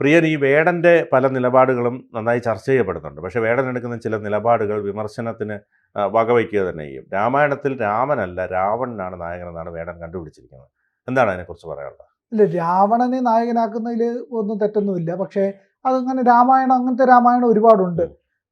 പ്രിയൻ ഈ വേടന്റെ പല നിലപാടുകളും നന്നായി ചർച്ച ചെയ്യപ്പെടുന്നുണ്ട്. പക്ഷേ വേടൻ എടുക്കുന്ന ചില നിലപാടുകൾ വിമർശനത്തിന് വകവയ്ക്കുക തന്നെ ചെയ്യും. രാമായണത്തിൽ രാമനല്ല രാവണനാണ് നായകനെന്നാണ് വേടൻ കണ്ടുപിടിച്ചിരിക്കുന്നത്. എന്താണ് അതിനെക്കുറിച്ച് പറയാനുള്ളത്? ഇല്ല രാവണനെ നായകനാക്കുന്നതിൽ ഒന്നും തെറ്റൊന്നുമില്ല. പക്ഷേ അതങ്ങനെ രാമായണം അങ്ങനത്തെ രാമായണം ഒരുപാടുണ്ട്.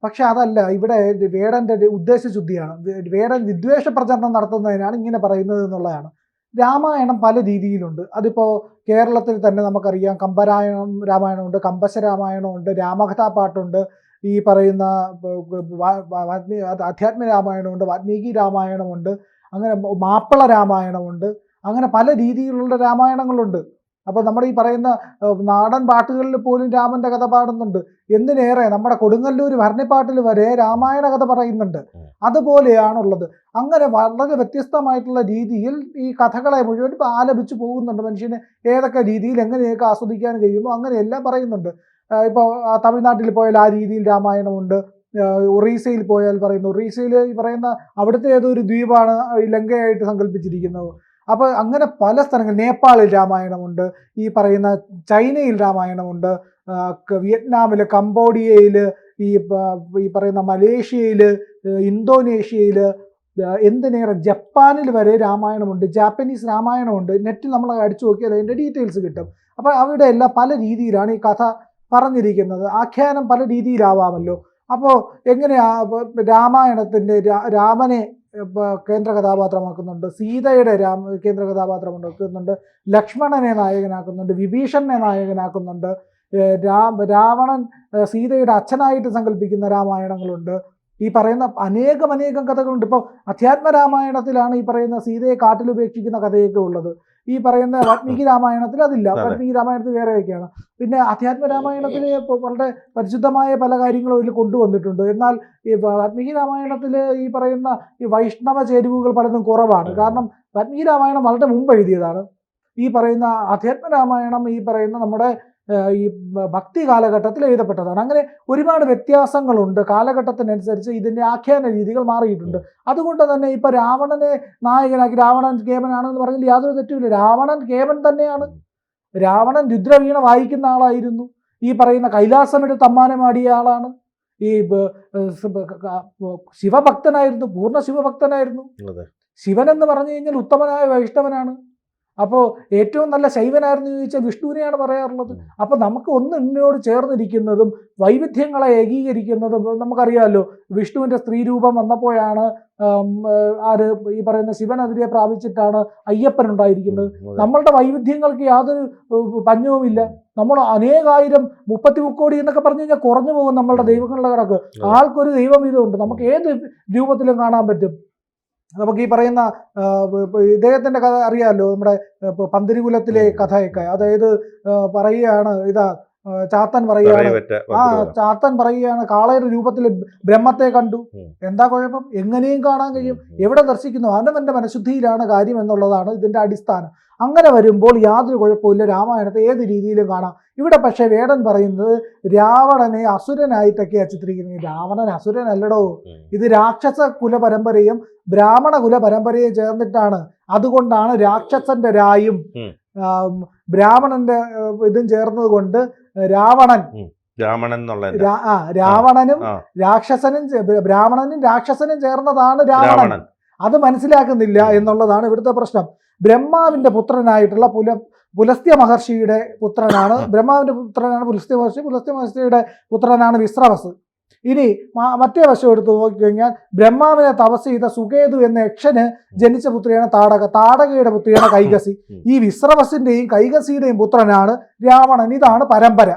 പക്ഷെ അതല്ല ഇവിടെ വേടന്റെ ഉദ്ദേശശുദ്ധിയാണ്. വേടൻ വിദ്വേഷ പ്രചരണം നടത്തുന്നതിനാണ് ഇങ്ങനെ പറയുന്നത് എന്നുള്ളതാണ്. രാമായണം പല രീതിയിലുണ്ട്. അതിപ്പോൾ കേരളത്തിൽ തന്നെ നമുക്കറിയാം കമ്പരായണം രാമായണമുണ്ട് കമ്പശ രാമായണമുണ്ട് രാമകഥാപാട്ടുണ്ട് ഈ പറയുന്ന അധ്യാത്മ രാമായണമുണ്ട് വാൽമീകി രാമായണമുണ്ട് അങ്ങനെ മാപ്പിള രാമായണമുണ്ട് അങ്ങനെ പല രീതിയിലുള്ള രാമായണങ്ങളുണ്ട്. അപ്പോൾ നമ്മുടെ ഈ പറയുന്ന നാടൻ പാട്ടുകളിൽ പോലും രാമന്റെ കഥ പാടുന്നുണ്ട്. എന്തിനേറെ നമ്മുടെ കൊടുങ്ങല്ലൂർ ഭരണിപ്പാട്ടിൽ വരെ രാമായണ കഥ പറയുന്നുണ്ട്. അതുപോലെയാണുള്ളത്. അങ്ങനെ വളരെ വ്യത്യസ്തമായിട്ടുള്ള രീതിയിൽ ഈ കഥകളെ മുഴുവൻ ആലപിച്ച് പോകുന്നുണ്ട് മനുഷ്യന്. ഏതൊക്കെ രീതിയിൽ എങ്ങനെയൊക്കെ ആസ്വദിക്കാൻ കഴിയുമോ അങ്ങനെയെല്ലാം പറയുന്നുണ്ട്. ഇപ്പോൾ തമിഴ്നാട്ടിൽ പോയാൽ ആ രീതിയിൽ രാമായണമുണ്ട്. ഒറീസയിൽ പോയാൽ പറയുന്നു. ഒറീസയിൽ ഈ പറയുന്ന അവിടുത്തെ ഏതോ ഒരു ദ്വീപാണ് ലങ്കയായിട്ട് സങ്കല്പിച്ചിരിക്കുന്നത്. അപ്പോൾ അങ്ങനെ പല സ്ഥലങ്ങൾ നേപ്പാളിൽ രാമായണമുണ്ട് ഈ പറയുന്ന ചൈനയിൽ രാമായണമുണ്ട് വിയറ്റ്നാമിൽ കംബോഡിയയിൽ ഈ ഈ പറയുന്ന മലേഷ്യയിൽ ഇന്തോനേഷ്യയിൽ എന്തിനേറെ ജപ്പാനിൽ വരെ രാമായണമുണ്ട് ജാപ്പനീസ് രാമായണമുണ്ട്. നെറ്റിൽ നമ്മൾ അടിച്ചു നോക്കിയാൽ അതിന്റെ ഡീറ്റെയിൽസ് കിട്ടും. അപ്പോൾ അവിടെ എല്ലാം പല രീതിയിലാണ് ഈ കഥ പറഞ്ഞിരിക്കുന്നത്. ആഖ്യാനം പല രീതിയിലാവാമല്ലോ. അപ്പോൾ എങ്ങനെയാ രാമായണത്തിന്റെ രാമനെ കേന്ദ്ര കഥാപാത്രമാക്കുന്നുണ്ട്. സീതയുടെ രാമ കേന്ദ്ര കഥാപാത്രമാക്കുന്നുണ്ട് ലക്ഷ്മണനെ നായകനാക്കുന്നുണ്ട് വിഭീഷണനെ നായകനാക്കുന്നുണ്ട്. രാമ രാവണൻ സീതയുടെ അച്ഛനായിട്ട് സങ്കല്പിക്കുന്ന രാമായണങ്ങളുണ്ട്. ഈ പറയുന്ന അനേകം അനേകം കഥകളുണ്ട്. ഇപ്പോൾ അധ്യാത്മ രാമായണത്തിലാണ് ഈ പറയുന്ന സീതയെ കാട്ടിൽ ഉപേക്ഷിക്കുന്ന കഥയൊക്കെ ഉള്ളത്. ഈ പറയുന്ന വാത്മീകി രാമായണത്തിൽ അതില്ല. വാത്മീകി വാൽമീകി രാമായണത്തിൽ വേറെയൊക്കെയാണ് പിന്നെ അധ്യാത്മ രാമായണത്തിൽ വളരെ പരിശുദ്ധമായ പല കാര്യങ്ങളും ഇതിൽ കൊണ്ടുവന്നിട്ടുണ്ട്. എന്നാൽ ഈ വാത്മീകി രാമായണത്തിൽ ഈ പറയുന്ന ഈ വൈഷ്ണവ ചേരുവകൾ പലതും കുറവാണ്. കാരണം വാത്മീകി രാമായണം വളരെ മുമ്പ് എഴുതിയതാണ്. ഈ പറയുന്ന അധ്യാത്മ രാമായണം ഈ പറയുന്ന നമ്മുടെ ഈ ഭക്തി കാലഘട്ടത്തിൽ എഴുതപ്പെട്ടതാണ്. അങ്ങനെ ഒരുപാട് വ്യത്യാസങ്ങളുണ്ട്. കാലഘട്ടത്തിനനുസരിച്ച് ഇതിന്റെ ആഖ്യാന രീതികൾ മാറിയിട്ടുണ്ട്. അതുകൊണ്ട് തന്നെ ഇപ്പം രാവണനെ നായകനാക്കി രാവണൻ കേമനാണെന്ന് പറഞ്ഞാൽ യാതൊരു തെറ്റുമില്ല. രാവണൻ കേമൻ തന്നെയാണ്. രാവണൻ രുദ്രവീണ വായിക്കുന്ന ആളായിരുന്നു. ഈ പറയുന്ന കൈലാസമെടുത്ത് അമ്മാനമാടിയ ആളാണ്. ഈ ശിവഭക്തനായിരുന്നു. പൂർണ ശിവഭക്തനായിരുന്നു. ശിവൻ എന്ന് പറഞ്ഞു കഴിഞ്ഞാൽ ഉത്തമനായ വൈഷ്ണവനാണ്. അപ്പോൾ ഏറ്റവും നല്ല ശൈവനായിരുന്നു ചോദിച്ചാൽ വിഷ്ണുവിനെയാണ് പറയാറുള്ളത്. അപ്പോൾ നമുക്ക് ഒന്നിനോട് ചേർന്നിരിക്കുന്നതും വൈവിധ്യങ്ങളെ ഏകീകരിക്കുന്നതും നമുക്കറിയാമല്ലോ വിഷ്ണുവിന്റെ സ്ത്രീരൂപം വന്നപ്പോഴാണ് ആര് ഈ പറയുന്ന ശിവനെതിരെ പ്രാപിച്ചിട്ടാണ് അയ്യപ്പൻ ഉണ്ടായിരിക്കുന്നത്. നമ്മളുടെ വൈവിധ്യങ്ങൾക്ക് യാതൊരു പഞ്ഞവുമില്ല. നമ്മൾ അനേകായിരം മുപ്പത്തി മുക്കോടി എന്നൊക്കെ പറഞ്ഞു കഴിഞ്ഞാൽ കുറഞ്ഞു പോകും നമ്മളുടെ ദൈവങ്ങളുടെ കണക്ക്. ആൾക്കൊരു ദൈവം ഇതുണ്ട്. നമുക്ക് ഏത് രൂപത്തിലും കാണാൻ പറ്റും? നമുക്ക് ഈ പറയുന്ന ഇദ്ദേഹത്തിന്റെ ഇദ്ദേഹത്തിന്റെ കഥ അറിയാമല്ലോ നമ്മുടെ പന്തിരികുലത്തിലെ കഥയൊക്കെ. അതായത് പറയുകയാണ് ഇതാ ചാത്തൻ പറയുകയാണ്. ആ ചാത്തൻ പറയുകയാണ് കാളയുടെ രൂപത്തിൽ ബ്രഹ്മത്തെ കണ്ടു. എന്താ കുഴപ്പം? എങ്ങനെയും കാണാൻ കഴിയും. എവിടെ ദർശിക്കുന്നു? അവനവന്റെ മനഃശുദ്ധിയിലാണ് കാര്യം എന്നുള്ളതാണ് ഇതിന്റെ അടിസ്ഥാനം. അങ്ങനെ വരുമ്പോൾ യാതൊരു കുഴപ്പമില്ല രാമായണത്തെ ഏത് രീതിയിലും കാണാം. ഇവിടെ പക്ഷേ വേടൻ പറയുന്നത് രാവണനെ അസുരനായിട്ടൊക്കെയാണ് ചിത്രീകരിക്കുന്നത്. രാവണൻ അസുരനല്ലടോ. അല്ലടോ ഇത് രാക്ഷസ കുല കുലപരമ്പരയും ബ്രാഹ്മണ കുല കുലപരമ്പരയും ചേർന്നിട്ടാണ്. അതുകൊണ്ടാണ് രാക്ഷസന്റെ രായും ബ്രാഹ്മണന്റെ ഇതും ചേർന്നത് കൊണ്ട് രാവണൻ രാവണൻ എന്നുള്ള ആ രാവണനും രാക്ഷസനും ബ്രാഹ്മണനും രാക്ഷസനും ചേർന്നതാണ് രാവണൻ. അത് മനസ്സിലാക്കുന്നില്ല എന്നുള്ളതാണ് ഇവിടുത്തെ പ്രശ്നം. ബ്രഹ്മാവിന്റെ പുത്രനായിട്ടുള്ള പുല പുലസ്ത്യ മഹർഷിയുടെ പുത്രനാണ്. ബ്രഹ്മാവിന്റെ പുത്രനാണ് പുലസ്ത്യ മഹർഷി. പുലസ്ത്യ മഹർഷിയുടെ പുത്രനാണ് വിശ്രവസ് ഇനി മറ്റേ വശം എടുത്തു നോക്കിക്കഴിഞ്ഞാൽ ബ്രഹ്മാവിനെ തപസ് ചെയ്ത സുകേതു എന്ന യക്ഷന് ജനിച്ച പുത്രിയാണ് താടക. താടകയുടെ പുത്രിയാണ് കൈകസി. ഈ വിശ്രവസിന്റെയും കൈകസിയുടെയും പുത്രനാണ് രാവണൻ. ഇതാണ് പരമ്പര.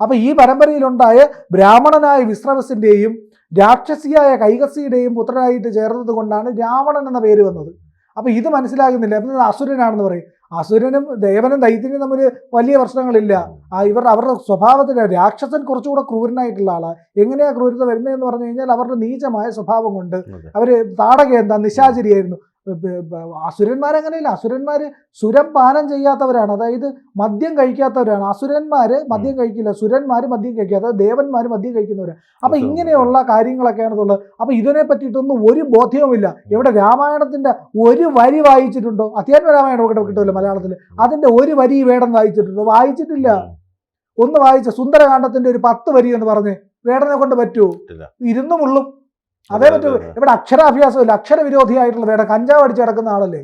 അപ്പൊ ഈ പരമ്പരയിലുണ്ടായ ബ്രാഹ്മണനായ വിശ്രവസിന്റെയും രാക്ഷസിയായ കൈകസിയുടെയും പുത്രനായിട്ട് ചേർന്നത് കൊണ്ടാണ് രാവണൻ എന്ന പേര് വന്നത്. അപ്പൊ ഇത് മനസ്സിലാകുന്നില്ല. അപ്പം അസുരനാണെന്ന് പറയും. അസുരനും ദേവനും ദൈത്യനും തമ്മിൽ വലിയ പ്രശ്നങ്ങളില്ല. ഇവർ അവരുടെ സ്വഭാവത്തിന് രാക്ഷസൻ കുറച്ചുകൂടെ ക്രൂരനായിട്ടുള്ള ആളാണ് എങ്ങനെയാണ് ക്രൂരത വരുന്നതെന്ന് പറഞ്ഞു കഴിഞ്ഞാൽ അവരുടെ നീചമായ സ്വഭാവം കൊണ്ട് അവർ താടക എന്താ നിശാചരിയായിരുന്നു. അസുരന്മാരങ്ങനെയില്ല. അസുരന്മാർ സുരം പാനം ചെയ്യാത്തവരാണ്. അതായത് മദ്യം കഴിക്കാത്തവരാണ്. അസുരന്മാർ മദ്യം കഴിക്കില്ല. സുരന്മാർ മദ്യം കഴിക്കാത്ത ദേവന്മാർ മദ്യം കഴിക്കുന്നവരാണ് അപ്പം ഇങ്ങനെയുള്ള കാര്യങ്ങളൊക്കെയാണ് അപ്പം ഇതിനെ പറ്റിയിട്ടൊന്നും ഒരു ബോധ്യവുമില്ല. ഇവിടെ രാമായണത്തിന്റെ ഒരു വരി വായിച്ചിട്ടുണ്ടോ? അത്യാത്മ രാമായണം ഒക്കെ കിട്ടുമല്ലോ മലയാളത്തിൽ അതിന്റെ ഒരു വരി വേടം വായിച്ചിട്ടുണ്ടോ? വായിച്ചിട്ടില്ല. ഒന്ന് വായിച്ച. സുന്ദരകാന്ഡത്തിന്റെ ഒരു പത്ത് വരി എന്ന് പറഞ്ഞ് വേടനെ കൊണ്ട് പറ്റുമോ ഇരുന്നുമുള്ളും ഇരുന്നും ഉള്ളും അതേ പറ്റൂ. ഇവിടെ അക്ഷരാഭ്യാസം ഇല്ല. അക്ഷരവിരോധിയായിട്ടുള്ള വേടൻ കഞ്ചാവ് അടിച്ച് കിടക്കുന്ന ആളല്ലേ.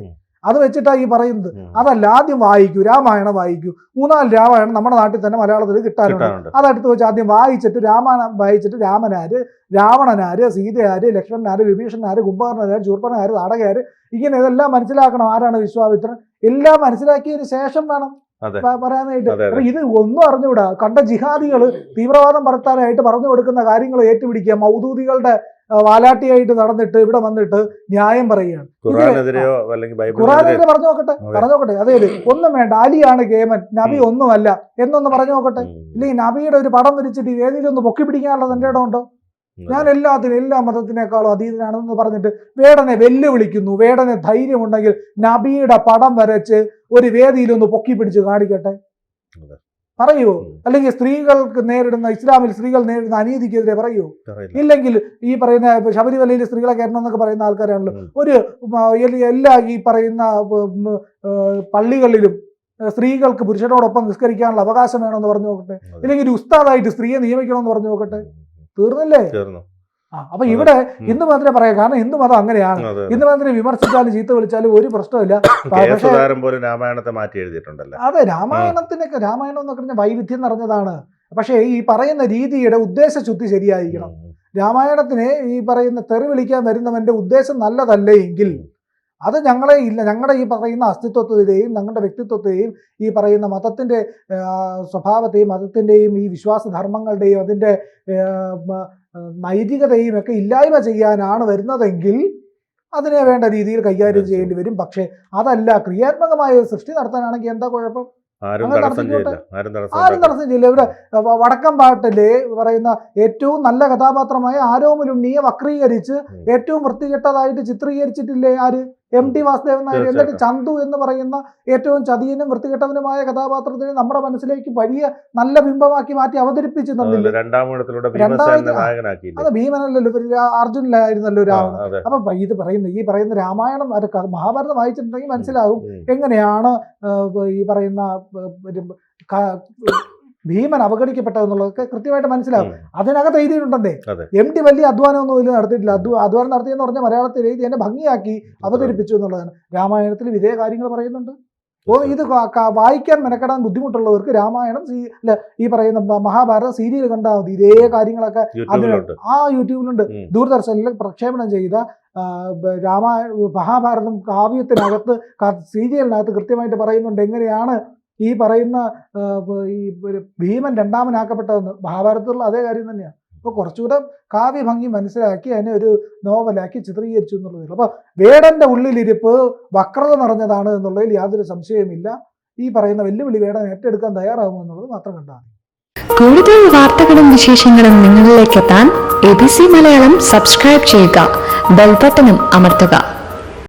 അത് വെച്ചിട്ടാ ഈ പറയുന്നത്. അതല്ല ആദ്യം വായിക്കൂ. രാമായണം വായിക്കൂ. മൂന്നാൽ രാമായണം നമ്മുടെ നാട്ടിൽ തന്നെ മലയാളത്തിൽ കിട്ടാനുണ്ട്. അതെടുത്ത് വെച്ച് ആദ്യം വായിച്ചിട്ട് രാമായണം വായിച്ചിട്ട് രാമനാര് രാവണനാര് സീതയാര് ലക്ഷ്മണനാര് വിഭീഷണനാര് കുംഭകർണനാര് ചൂർപ്പനാര് നാടകയാര് ഇങ്ങനെ ഇതെല്ലാം മനസ്സിലാക്കണം ആരാണ് വിശ്വാമിത്രൻ. എല്ലാം മനസ്സിലാക്കിയതിന് ശേഷം വേണം പറയാനായിട്ട്. അപ്പൊ ഇത് ഒന്നും അറിഞ്ഞുകൂടാ. കണ്ട ജിഹാദികൾ തീവ്രവാദം പരത്താനായിട്ട് പറഞ്ഞു കൊടുക്കുന്ന കാര്യങ്ങൾ ഏറ്റുപിടിക്കുക. മൗദൂദികളുടെ വാലാട്ടിയായിട്ട് നടന്നിട്ട് ഇവിടെ വന്നിട്ട് ന്യായം പറയുകയാണ്. ഖുറാനെതിരെ പറഞ്ഞു നോക്കട്ടെ പറഞ്ഞു നോക്കട്ടെ. അതെ അതെ ഒന്നും വേണ്ട. അലിയാണ് കേമൻ. നബി ഒന്നുമല്ല. എന്നൊന്ന് പറഞ്ഞു നോക്കട്ടെ. ഇല്ലെങ്കിൽ നബിയുടെ ഒരു പടം വരച്ചിട്ട് ഏതെങ്കിലും ഒന്ന് പൊക്കി പിടിക്കാനുള്ള തന്റെ ഇടമുണ്ടോ? ഉണ്ടോ ഞാൻ എല്ലാത്തിനും എല്ലാ മതത്തിനേക്കാളും അതീതനാണെന്ന് പറഞ്ഞിട്ട് വേടനെ വെല്ലുവിളിക്കുന്നു. വേടനെ ധൈര്യമുണ്ടെങ്കിൽ നബിയുടെ പടം വരച്ച് ഒരു വേദിയിലൊന്ന് പൊക്കി പിടിച്ച് കാണിക്കട്ടെ? അതെ. അല്ലെങ്കിൽ സ്ത്രീകൾക്ക് നേരിടുന്ന ഇസ്ലാമിൽ സ്ത്രീകൾ നേരിടുന്ന അനീതിക്കെതിരെ അറിയില്ല. ഇല്ലെങ്കിൽ ഈ പറയുന്ന ശബരിമലയിൽ സ്ത്രീകളെ കയറണം എന്നൊക്കെ പറയുന്ന ആൾക്കാരാണല്ലോ. ഒരു എല്ല- ഈ പറയുന്ന പള്ളികളിലും സ്ത്രീകൾക്ക് പുരുഷനോടൊപ്പം നിസ്കരിക്കാനുള്ള അവകാശം വേണമെന്ന് പറഞ്ഞു നോക്കട്ടെ. ഇല്ലെങ്കിൽ ഒരു ഉസ്താദായിട്ട് സ്ത്രീയെ നിയമിക്കണമെന്ന് പറഞ്ഞു നോക്കട്ടെ. തീർന്നില്ലേ? അപ്പൊ ഇവിടെ. ഹിന്ദു മതത്തിനെ പറയാം കാരണം ഹിന്ദു മതം അങ്ങനെയാണ്. ഹിന്ദു മതത്തിനെ വിമർശിച്ചാലും ചീത്ത വിളിച്ചാലും ഒരു പ്രശ്നമില്ല പോലും രാമായണത്തെ മാറ്റി എഴുതിയിട്ടുണ്ടല്ലോ. അതെ രാമായണത്തിനൊക്കെ രാമായണം എന്നൊക്കെ പറഞ്ഞാൽ വൈവിധ്യം നിറഞ്ഞതാണ്. പക്ഷേ ഈ പറയുന്ന രീതിയുടെ ഉദ്ദേശശുദ്ധി ശരിയായിരിക്കണം. രാമായണത്തിനെ ഈ പറയുന്ന തെറി വിളിക്കാൻ വരുന്നവന്റെ ഉദ്ദേശം നല്ലതല്ലേ എങ്കിൽ അത് ഞങ്ങളെ ഇല്ല ഞങ്ങളുടെ ഈ പറയുന്ന അസ്തിത്വത്തെയും ഞങ്ങളുടെ വ്യക്തിത്വത്തെയും ഈ പറയുന്ന മതത്തിന്റെ ആ, സ്വഭാവത്തെയും മതത്തിന്റെയും ഈ വിശ്വാസധർമ്മങ്ങളുടെയും മ, നൈതികതയും ഒക്കെ ഇല്ലായ്മ ചെയ്യാനാണ് വരുന്നതെങ്കിൽ അതിനെ വേണ്ട രീതിയിൽ കൈകാര്യം ചെയ്യേണ്ടി വരും. പക്ഷേ അതല്ല ക്രിയാത്മകമായ ഒരു സൃഷ്ടി നടത്താനാണെങ്കിൽ എന്താ കുഴപ്പം? ആരും തടസ്സം ചെയ്യില്ല. ഇവിടെ വ- വടക്കം പാട്ടിൽ പറയുന്ന ഏറ്റവും നല്ല കഥാപാത്രമായ ആരോമലുണ്ണിയെ വക്രീകരിച്ച് ഏറ്റവും വൃത്തികെട്ടതായിട്ട് ചിത്രീകരിച്ചിട്ടില്ലേ ആര്? എം ടി വാസുദേവൻ നായർ എന്നിട്ട് ചന്തു എന്ന് പറയുന്ന ഏറ്റവും ചതിയനും വൃത്തികെട്ടവനുമായ കഥാപാത്രത്തിനെ നമ്മുടെ മനസ്സിലേക്ക് വലിയ നല്ല ബിംബമാക്കി മാറ്റി അവതരിപ്പിച്ചു തന്നില്ലേ അത് ഭീമനല്ലല്ലോ അർജുനല്ലായിരുന്നല്ലോ രാമൻ അപ്പൊ ഇത് പറയുന്ന ഈ പറയുന്ന രാമായണം മഹാഭാരതം വായിച്ചിട്ടുണ്ടെങ്കിൽ മനസ്സിലാകും എങ്ങനെയാണ് ഈ പറയുന്ന ഭീമൻ അവഗണിക്കപ്പെട്ടതെന്നുള്ളതൊക്കെ കൃത്യമായിട്ട് മനസ്സിലാവും. അതിനകത്ത് എഴുതിയിട്ടുണ്ടെന്നേ. അതെ. എം ടി വലിയ അധ്വാനമൊന്നും ഇതിൽ നടത്തിയിട്ടില്ല. അധ്വ അധ്വാനം നടത്തിയെന്ന് പറഞ്ഞാൽ മലയാളത്തിൽ എഴുതി എന്നെ ഭംഗിയാക്കി അവതരിപ്പിച്ചു എന്നുള്ളതാണ്. രാമായണത്തിൽ ഇതേ കാര്യങ്ങൾ പറയുന്നുണ്ട്. ഓ ഇത് വായിക്കാൻ മെനക്കെടാൻ ബുദ്ധിമുട്ടുള്ളവർക്ക് രാമായണം സീ അല്ല ഈ പറയുന്ന മഹാഭാരത സീരിയൽ കണ്ടാൽ മതി. ഇതേ കാര്യങ്ങളൊക്കെ അതിനുണ്ട് ആ യൂട്യൂബിലുണ്ട്. ദൂരദർശനിൽ പ്രക്ഷേപണം ചെയ്ത രാമായ രാമായണ മഹാഭാരതം കാവ്യത്തിനകത്ത് സീരിയലിനകത്ത് കൃത്യമായിട്ട് പറയുന്നുണ്ട് എങ്ങനെയാണ് ഈ പറയുന്ന ഈ ഭീമൻ രണ്ടാമനാക്കപ്പെട്ടതെന്ന് മഹാഭാരതത്തിലുള്ള അതേ കാര്യം തന്നെയാണ്. അപ്പോൾ കുറച്ചുകൂടെ കാവ്യഭംഗി മനസ്സിലാക്കി അതിനെ ഒരു നോവലാക്കി ചിത്രീകരിച്ചു എന്നുള്ളതേ ഉള്ളൂ അപ്പോൾ വേടന്റെ ഉള്ളിലിരിപ്പ് വക്രത നിറഞ്ഞതാണ് എന്നുള്ളതിൽ യാതൊരു സംശയവുമില്ല. ഈ പറയുന്ന വെല്ലുവിളി വേടൻ ഏറ്റെടുക്കാൻ തയ്യാറാകുമെന്നുള്ളത് മാത്രം കണ്ടാണ്. കൂടുതൽ വാർത്തകളും വിശേഷങ്ങളും നിങ്ങളിലേക്ക് എത്താൻ A B C Malayalam subscribe ചെയ്യുക. ബെൽബട്ടനും അമർത്തുക.